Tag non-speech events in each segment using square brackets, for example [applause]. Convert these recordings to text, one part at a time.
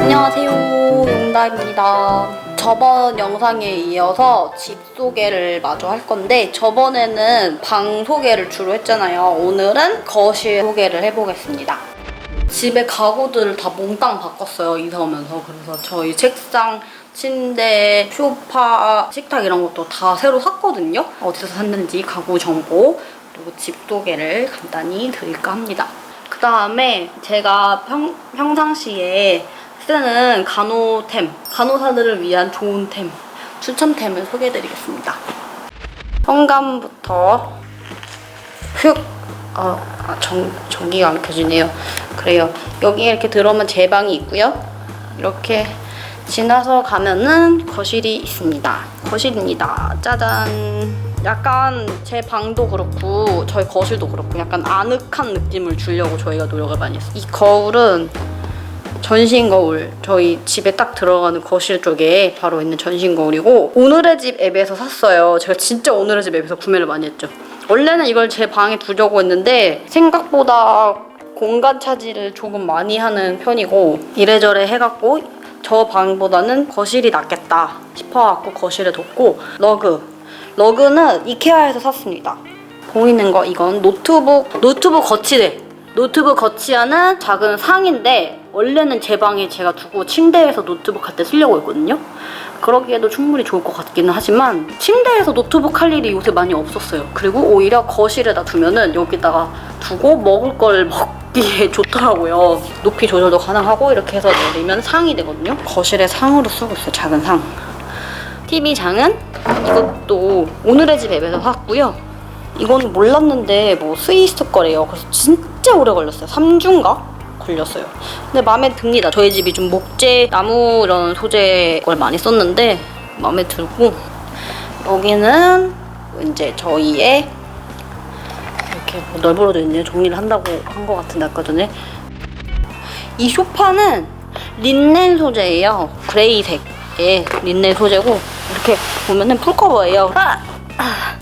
안녕하세요 용다입니다. 저번 영상에 이어서 집 소개를 마저 할 건데 저번에는 방 소개를 주로 했잖아요. 오늘은 거실 소개를 해보겠습니다. 집에 가구들을 다 몽땅 바꿨어요 이사 오면서. 그래서 저희 책상 침대, 소파, 식탁 이런 것도 다 새로 샀거든요 어디서 샀는지 가구 정보 그리고 집 소개를 간단히 드릴까 합니다 그 다음에 제가 평, 평상시에 쓰는 간호템, 간호사들을 위한 좋은 템, 추천템을 소개해드리겠습니다. 현관부터 휙, 아, 아, 전, 전기가 안 켜지네요. 그래요. 여기에 이렇게 들어오면 제 방이 있고요. 이렇게 지나서 가면은 거실이 있습니다. 거실입니다. 짜잔. 약간 제 방도 그렇고 저희 거실도 그렇고 약간 아늑한 느낌을 주려고 저희가 노력을 많이 했어요. 이 거울은 전신 거울 저희 집에 딱 들어가는 거실 쪽에 바로 있는 전신 거울이고 오늘의 집 앱에서 샀어요. 제가 진짜 오늘의 집 앱에서 구매를 많이 했죠. 원래는 이걸 제 방에 두려고 했는데 생각보다 공간 차지를 조금 많이 하는 편이고 이래저래 해갖고 저 방보다는 거실이 낫겠다 싶어갖고 거실에 뒀고 러그 러그는 이케아에서 샀습니다. 보이는 거 이건 노트북 노트북 거치대 노트북 거치하는 작은 상인데 원래는 제 방에 제가 두고 침대에서 노트북 할 때 쓰려고 했거든요. 그러기에도 충분히 좋을 것 같기는 하지만 침대에서 노트북 할 일이 요새 많이 없었어요. 그리고 오히려 거실에다 두면은 여기다가 두고 먹을 걸 먹기에 [laughs] 좋더라고요. 높이 조절도 가능하고 이렇게 해서 내리면 상이 되거든요. 거실에 상으로 쓰고 있어요. 작은 상. TV장은 이것도 오늘의 집 앱에서 샀고요. 이건 몰랐는데 뭐 스위스 거래요. 그래서 진짜 오래 걸렸어요. 3주인가? 걸렸어요. 근데 마음에 듭니다. 저희 집이 좀 목재, 나무 이런 소재 걸 많이 썼는데 마음에 들고 여기는 이제 저희의 이렇게 뭐 널브러져 있네요. 정리를 한다고 한 것 같은데 아까 전에 이 소파는 린넨 소재예요. 그레이색의 린넨 소재고 이렇게 보면은 풀커버예요. 아! 아.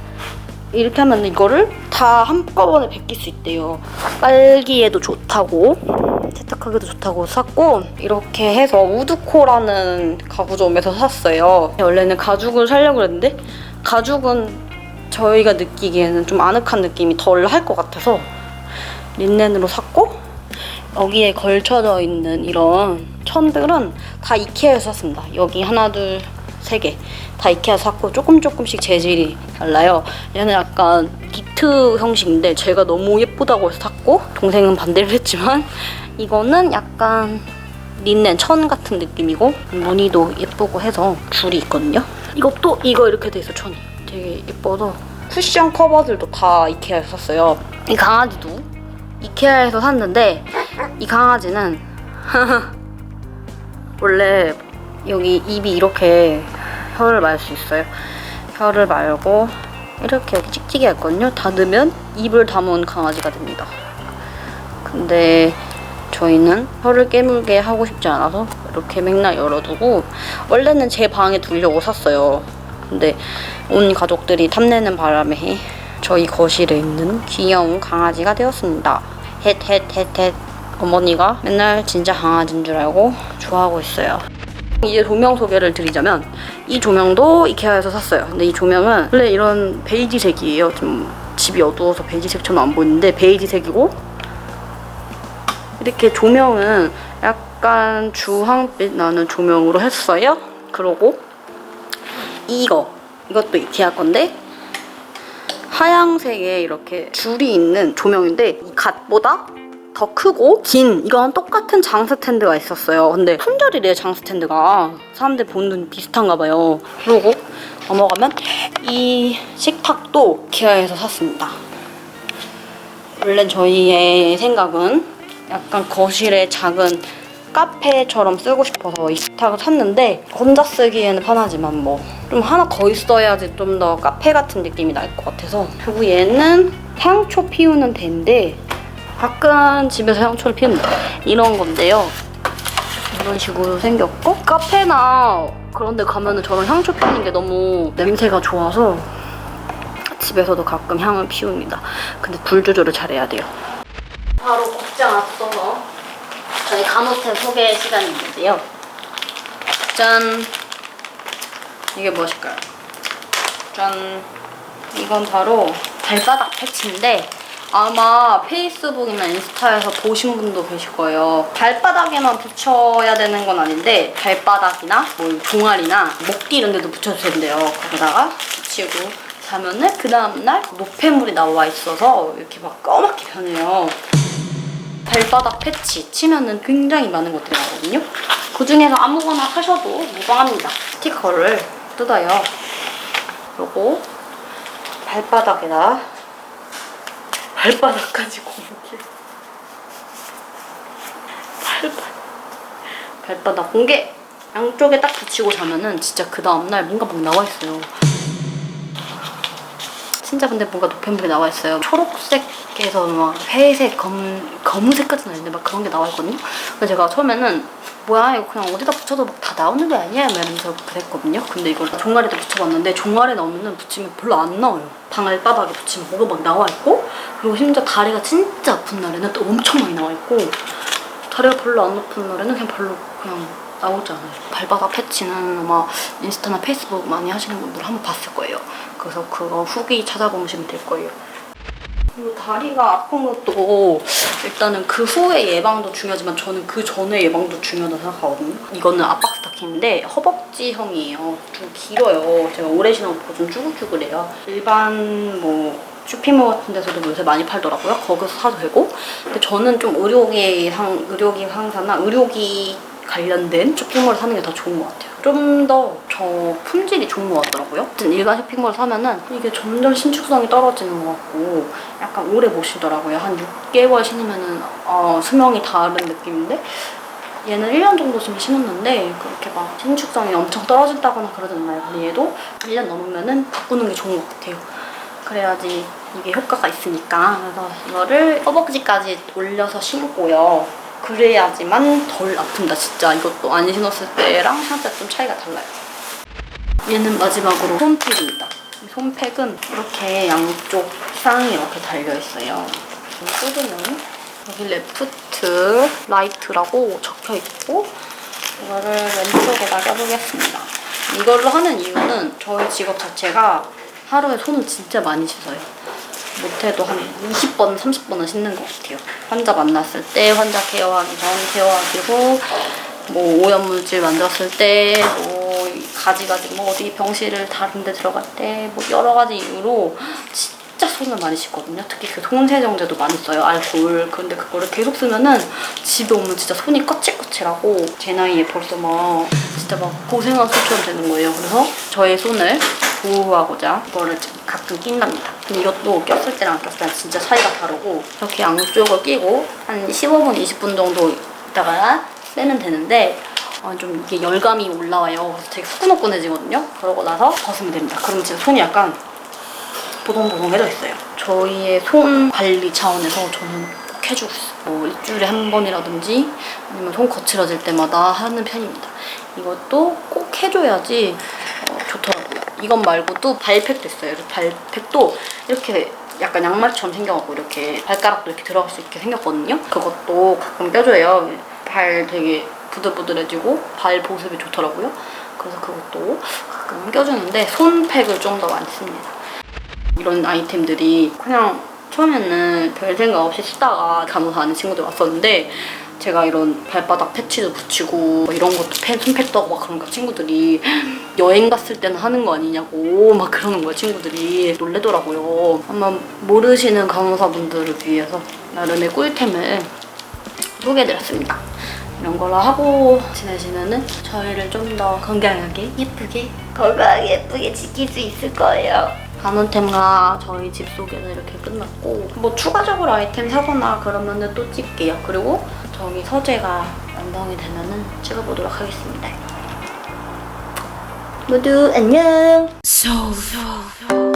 이렇게 하면 이거를 다 한꺼번에 벗길 수 있대요. 빨기에도 좋다고 세탁하기도 좋다고 샀고 이렇게 해서 우드코라는 가구점에서 샀어요. 원래는 가죽을 사려고 했는데 가죽은 저희가 느끼기에는 좀 아늑한 느낌이 덜 할 것 같아서 린넨으로 샀고 여기에 걸쳐져 있는 이런 천들은 다 이케아에서 샀습니다. 여기 하나 둘 세 개. 다 이케아 샀고 조금 조금씩 재질이 달라요. 얘는 약간 니트 형식인데 제가 너무 예쁘다고 해서 샀고 동생은 반대를 했지만 이거는 약간 린넨 천 같은 느낌이고 무늬도 예쁘고 해서 줄이 있거든요. 이것도 이거 이렇게 돼 있어 천이. 되게 예뻐서 쿠션 커버들도 다 이케아에서 샀어요. 이 강아지도 이케아에서 샀는데 이 강아지는 [laughs] 원래 여기 입이 이렇게 혀를 말 수 있어요. 혀를 말고 이렇게 여기 찍찍이 했거든요. 닫으면 입을 담은 강아지가 됩니다. 근데 저희는 혀를 깨물게 하고 싶지 않아서 이렇게 맨날 열어두고 원래는 제 방에 두려고 샀어요. 근데 온 가족들이 탐내는 바람에 저희 거실에 있는 귀여운 강아지가 되었습니다. 헷헷헷헷 어머니가 맨날 진짜 강아지인 줄 알고 좋아하고 있어요. 이제 조명 소개를 드리자면 이 조명도 이케아에서 샀어요. 근데 이 조명은 원래 이런 베이지색이에요. 좀 집이 어두워서 베이지색처럼 안 보이는데 베이지색이고 이렇게 조명은 약간 주황빛 나는 조명으로 했어요. 그러고 이거 이것도 이케아 건데 하양색에 이렇게 줄이 있는 조명인데 이 갓보다 더 크고 긴 이건 똑같은 장 스탠드가 있었어요. 근데 품절이래요 장 스탠드가 사람들 보는 눈 비슷한가 봐요. 그리고 넘어가면 이 식탁도 기아에서 샀습니다. 원래 저희의 생각은 약간 거실에 작은 카페처럼 쓰고 싶어서 이 식탁을 샀는데 혼자 쓰기에는 편하지만 뭐 좀 하나 더 있어야지 좀 더 카페 같은 느낌이 날 것 같아서 그리고 얘는 향초 피우는 데인데 가끔 집에서 향초를 피웁니다 이런 건데요 이런 식으로 생겼고 카페나 그런 데 가면은 저런 향초 피우는 게 너무 냄새가 좋아서 집에서도 가끔 향을 피웁니다. 근데 불 조절을 잘해야 돼요. 바로 국장 앞서서 저희 간호템 소개 시간인데요. 짠! 이게 무엇일까요? 짠! 이건 바로 발바닥 패치인데 아마 페이스북이나 인스타에서 보신 분도 계실 거예요. 발바닥에만 붙여야 되는 건 아닌데 발바닥이나 뭐 종아리나 목뒤 이런 데도 붙여도 된대요. 거기다가 붙이고 자면은 그 다음날 노폐물이 나와 있어서 이렇게 막 까맣게 변해요. 발바닥 패치 치면은 굉장히 많은 것들이 나거든요. 그 중에서 아무거나 하셔도 무방합니다. 스티커를 뜯어요. 그리고 발바닥에다 발바닥까지 공개. 발바닥 공개. 양쪽에 딱 붙이고 자면은 진짜 그 다음날 뭔가 막 나와 있어요. 진짜 근데 뭔가 노폐물이 나와 있어요. 초록색에서 막 회색, 검, 검은색까지는 아닌데 막 그런 게 나와 있거든요. 그래서 제가 처음에는 뭐야 이거 그냥 어디다 붙여도 막 다 나오는 게 아니야 이러면서 그랬거든요. 근데 이걸 종아리도 붙여봤는데 종아리 나오면은 붙이면 별로 안 나와요. 방알바닥에 붙이면 뭐가 막 나와 있고 그리고 심지어 다리가 진짜 아픈 날에는 또 엄청 많이 나와 있고 다리가 별로 안 아픈 날에는 그냥 별로 그냥 나오지 않아요. 발바닥 패치는 아마 인스타나 페이스북 많이 하시는 분들 한번 봤을 거예요. 그래서 그거 후기 찾아보시면 될 거예요. 그리고 다리가 아픈 것도 일단은 그 후의 예방도 중요하지만 저는 그 전의 예방도 중요하다고 생각하거든요. 이거는 압박 스타킹인데 허벅지형이에요. 좀 길어요. 제가 오래 신어보고 좀 쭈글쭈글해요. 일반 뭐 쇼핑몰 같은 데서도 요새 많이 팔더라고요. 거기서 사도 되고. 근데 저는 좀 의료기 상 의료기 상사나 의료기 관련된 쇼핑몰 사는 게 더 좋은 것 같아요. 좀 더 저 품질이 좋은 것 같더라고요. 아무튼 일반 쇼핑몰 사면은 이게 점점 신축성이 떨어지는 것 같고 약간 오래 못 신더라고요. 한 6개월 신으면은 어, 수명이 다른 느낌인데 얘는 1년 정도 좀 신었는데 그렇게 막 신축성이 엄청 떨어진다거나 그러진 않아요. 근데 얘도 1년 넘으면은 바꾸는 게 좋은 것 같아요. 그래야지 이게 효과가 있으니까 그래서 이거를 허벅지까지 올려서 신고요. 그래야지만 덜 아픈다 진짜 이것도 안 신었을 때랑 진짜 좀 차이가 달라요. 얘는 마지막으로 홈팩입니다. 이 홈팩은 이렇게 양쪽 쌍이 이렇게 달려 있어요. 뜯으면 여기 레프트 라이트라고 적혀 있고 이거를 왼쪽에다 껴보겠습니다. 이걸로 하는 이유는 저희 직업 자체가 하루에 손을 진짜 많이 씻어요. 못해도 한 20번, 30번은 씻는 것 같아요. 환자 만났을 때, 환자 케어하기 전 케어하시고, 뭐 오염물질 만졌을 때, 뭐 가지가지 뭐 어디 병실을 다른 데 들어갈 때, 뭐 여러 가지 이유로 진짜 손을 많이 씻거든요. 특히 그 손세정제도 많이 써요, 알코올. 근데 그거를 계속 쓰면은 집에 오면 진짜 손이 거칠거칠하고 제 나이에 벌써 막 진짜 막 고생한 손처럼 되는 거예요. 그래서 저의 손을 보호하고자 이거를 가끔 낀답니다. 이것도 꼈을 때랑 안 꼈을 때랑 진짜 차이가 다르고 이렇게 양쪽을 끼고 한 15분, 20분 정도 있다가 빼면 되는데 어, 좀 이게 열감이 올라와요. 그래서 되게 후끈후끈해지거든요. 그러고 나서 벗으면 됩니다. 그러면 진짜 손이 약간 보송보송해져 있어요. 저희의 손 관리 차원에서 저는 꼭 해주고 있어요. 뭐 일주일에 한 번이라든지 아니면 손 거칠어질 때마다 하는 편입니다. 이것도 꼭 해줘야지 어, 좋더라고요. 이것 말고도 발팩도 있어요. 발팩도 이렇게 약간 양말처럼 생겨갖고 이렇게 발가락도 이렇게 들어갈 수 있게 생겼거든요. 그것도 가끔 껴줘요. 발 되게 부들부들해지고 발 보습이 좋더라고요. 그래서 그것도 가끔 껴주는데 손팩을 좀 더 많이 씁니다. 이런 아이템들이 그냥 처음에는 별 생각 없이 쓰다가 간호사 하는 친구들 왔었는데 제가 이런 발바닥 패치도 붙이고 뭐 이런 것도 펜, 손팩도 하고 막 그러니까 친구들이 [gasps] 여행 갔을 때는 하는 거 아니냐고 막 그러는 거야 친구들이. 놀래더라고요. 아마 모르시는 간호사분들을 위해서 나름의 꿀템을 소개해드렸습니다. 이런 걸로 하고 지내시면은 저희를 좀 더 건강하게 예쁘게 건강하게 예쁘게 지킬 수 있을 거예요. 간원템과 저희 집 소개는 이렇게 끝났고 뭐 추가적으로 아이템 사거나 그러면은 또 찍게요. 그리고 저기 서재가 완성이 되면은 찍어보도록 하겠습니다. 모두 안녕. So, so, so.